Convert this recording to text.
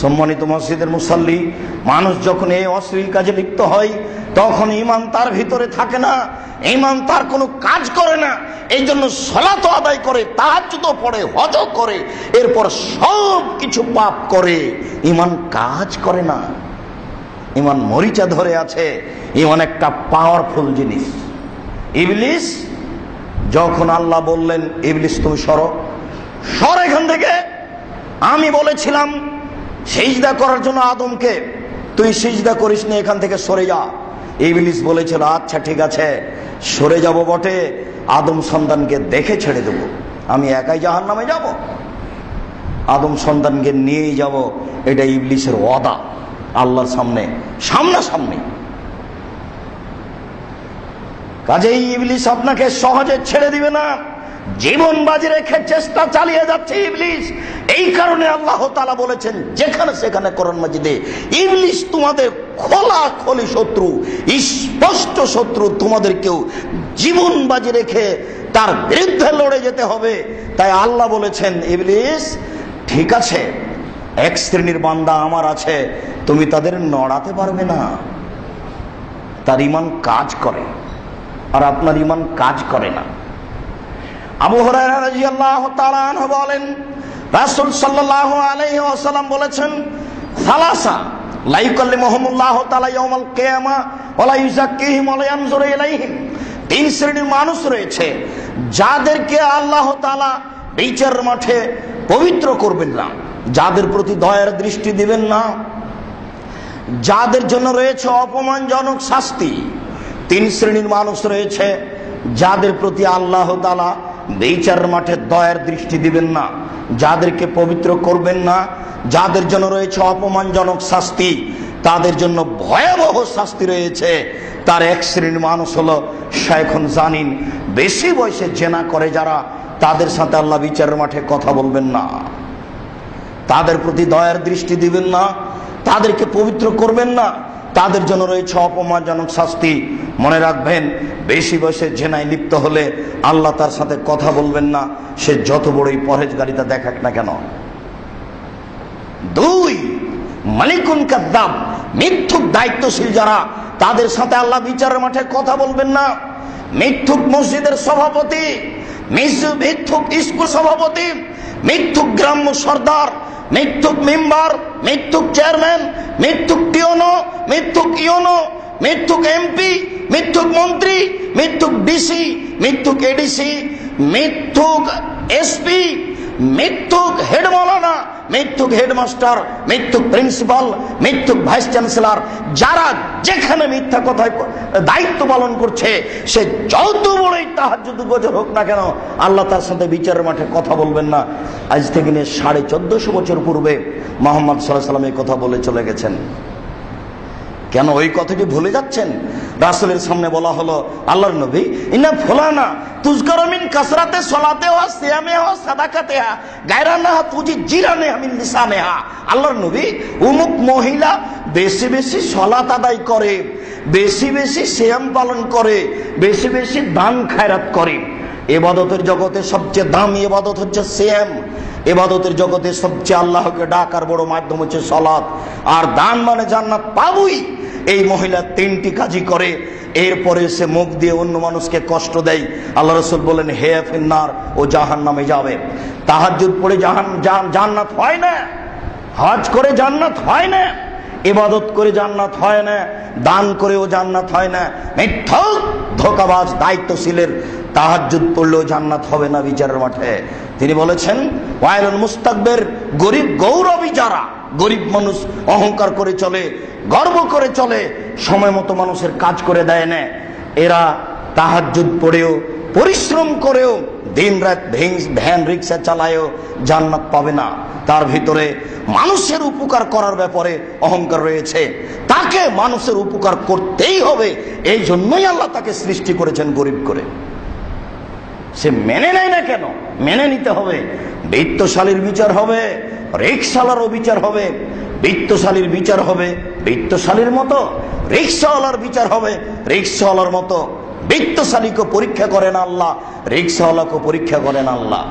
সম্মানিত মসজিদের মুসল্লি, মানুষ যখন এই অশ্লীল কাজে লিপ্ত হয়, তখন ইমান তার ভিতরে থাকে না ইমান তার কোনো কাজ করে না। এই জন্য সলাত আদায় করে তাহাজুতো পড়ে হজ করে, এরপর সব কিছু পাপ করে। ইমান কাজ করে না। ইমান মরিচা ধরে আছে ইমান একটা পাওয়ারফুল জিনিস। ইবলিস, যখন আল্লাহ বললেন, ইবলিস, তুমি সরো। সর এখান থেকে। আমি বলেছিলাম সিজদা করার জন্য আদমকে। তুই সিজদা করিস না, এখান থেকে সরে যা। ইবলিস বলেছিল আচ্ছা ঠিক আছে। সরে যাব বটে, আদম সন্তানকে দেখে ছেড়ে দেব। আমি একাই জাহান নামে যাব। আদম সন্তানকে নিয়েই যাব, এটা ইবলিসের ওয়াদা, আল্লাহর সামনে, সামনাসামনি। কাজেই ইবলিস আপনাকে সহজে ছেড়ে দিবে না। জীবন বাজি রেখে চেষ্টা চালিয়ে যাচ্ছে ইবলিস এই কারণে আল্লাহ তালা বলেছেন, যেখানে সেখানে করণ মাজিদে ইবলিস তোমাদের খোলা খোলি শত্রু, স্পষ্ট শত্রু তোমাদেরকেও জীবন বাজি রেখে তার বিরুদ্ধে লড়ে যেতে হবে। তাই আল্লাহ বলেছেন, ইবলিশ, ঠিক আছে, এক শ্রেণির বান্দা আমার আছে, তুমি তাদের নড়াতে পারবে না। তার ইমান কাজ করে, আর আপনার ইমান কাজ করে না। আবু তাআলা আনহু বলেন, রাসূল সাল্লাল্লাহু আলাইহি ওয়াসাল্লাম বলেছেন, সালাসা, লা ইউকাল্লিমুহুমুল্লাহু তাআলা ইয়াউমাল কিয়ামা ওয়া লা ইউযাক্কিহিম ওয়া লা ইয়ানজুরু ইলাইহিম। তিন শ্রেণির মানুষ রয়েছে, যাদেরকে আল্লাহ তাআলা বিচার মাঠে পবিত্র করবেন না, যাদের প্রতি দয়ার দৃষ্টি দিবেন না। যাদের জন্য রয়েছে অপমানজনক শাস্তি, তিন শ্রেণির মানুষ রয়েছে, যাদের প্রতি আল্লাহ তালা বিচার মাঠে দয়ার দৃষ্টি দিবেন না। যাদেরকে পবিত্র করবেন না, যাদের জন্য রয়েছে অপমানজনক শাস্তি, তাদের জন্য ভয়াবহ শাস্তি রয়েছে। তার এক শ্রেণির মানুষ হলো এখন জানিন। বেশি বয়সে জেনা করে যারা, তাদের সাথে আল্লাহ বিচারের মাঠে কথা বলবেন না। তাদের প্রতি দয়ার দৃষ্টি দিবেন না, তাদেরকে পবিত্র করবেন না। তাদের জন্য রয়েছে অপমানজনক শাস্তি। মনে রাখবেন, বেশি বয়সে জেনায় লিপ্ত হলে আল্লাহ তার সাথে কথা বলবেন না, সে যত বড়ই পরহেজগারিতা দেখাক না কেন? দুই, মালিকুন কাদ্দাম মিথ্যুক দায়িত্বশীল যারা, তাদের সাথে আল্লাহ বিচারের মাঠে কথা বলবেন না। মিথ্যুক মসজিদের সভাপতি মিথ্যুক স্কুল সভাপতি, মিথ্যুক গ্রাম্য সর্দার, মিথ্যুক মেম্বার, মিথ্যুক চেয়ারম্যান, মিথ্যুক মিথ্যুক ইওনো মিথ্যুক এমপি মিথ্যুক মন্ত্রী মিথ্যুক ডিসি মিথ্যুক এডিসি মিথ্যুক এসপি মিথ্যুক হেড মৌলানা মিথ্যুক হেডমাস্টার মিথ্যুক প্রিন্সিপাল মিথ্যুক ভাইস চ্যান্সেলর, যারা যেখানে মিথ্যা কথায় দায়িত্ব পালন করছে, সে যত বড়ই তাহার যদি গোচর হোক না কেন, আল্লাহ তার সাথে বিচারের মাঠে কথা বলবেন না। আজ থেকে নিয়ে সাড়ে চোদ্দশো বছর পূর্বে মোহাম্মদ সাল্লাহ সাল্লাম এই কথা বলে চলে গেছেন। কেন ওই কথাটি ভুলে যাচ্ছেন? রাসুলের সামনে বলা হলো, আল্লাহর নবী ইনা ফোলানা তুজকরমিন কাসরাতে সলাতে হা সিয়ামে হা সাদাকাতে হা গায়রা না তুজি জিরানে আমিন লিসানে হা আল্লাহর নবী উমুক মহিলা বেশি বেশি সলাত আদায় করে, বেশি বেশি সিয়াম পালন করে, বেশি বেশি দান খায়রাত করে। এবাদতের জগতে সবচেয়ে দামি এবাদত হচ্ছে সিয়াম। এবাদতের জগতে সবচেয়ে আল্লাহকে ডাকার বড় মাধ্যম হচ্ছে সলাদ আর দান মানে জান্নাত পাবই। এই মহিলা তিনটি কাজই করে। এরপরে সে মুখ দিয়ে অন্য মানুষকে কষ্ট দেয়। আল্লাহ রসুল বলেন, হে ফিন্নার, ও জাহান নামে যাবে। তাহাজুদ পড়ে জাহান জান্নাত হয় না। হজ করে জান্নাত হয় না। ইবাদত করে জান্নাত হয় না, দান করেও জান্নাত হয় না। মিথ্যক, ধোকাবাজ, দায়িত্বশীলের তাহাজুদ পড়লেও জান্নাত হবে না বিচারের মাঠে। তিনি বলেছেন, ওয়াইলুল মুস্তাকবের গরিব গৌরবী যারা, গরিব মানুষ অহংকার করে চলে, গর্ব করে চলে, সময় মতো মানুষের কাজ করে দেয় না। এরা তাহাজুদ পড়েও পরিশ্রম করেও দিন রাত ভ্যান রিক্সা চালায়ও জান্নাত পাবে না। তার ভিতরে মানুষের উপকার করার ব্যাপারে অহংকার রয়েছে। তাকে মানুষের উপকার করতেই হবে, এই জন্যই আল্লাহ তাকে সৃষ্টি করেছেন গরিব করে। সে মেনে নেয় না কেন? মেনে নিতে হবে। বৃত্তশালীর বিচার হবে রিক্সাওয়ালারও বিচার হবে, বৃত্তশালীর বিচার হবে, বৃত্তশালীর মতো, রিক্সাওয়ালার বিচার হবে, রিক্সাওয়ালার মতো। বৃত্তশালীকে পরীক্ষা করেন আল্লাহ রিক্সাওয়ালাকে পরীক্ষা করেন আল্লাহ।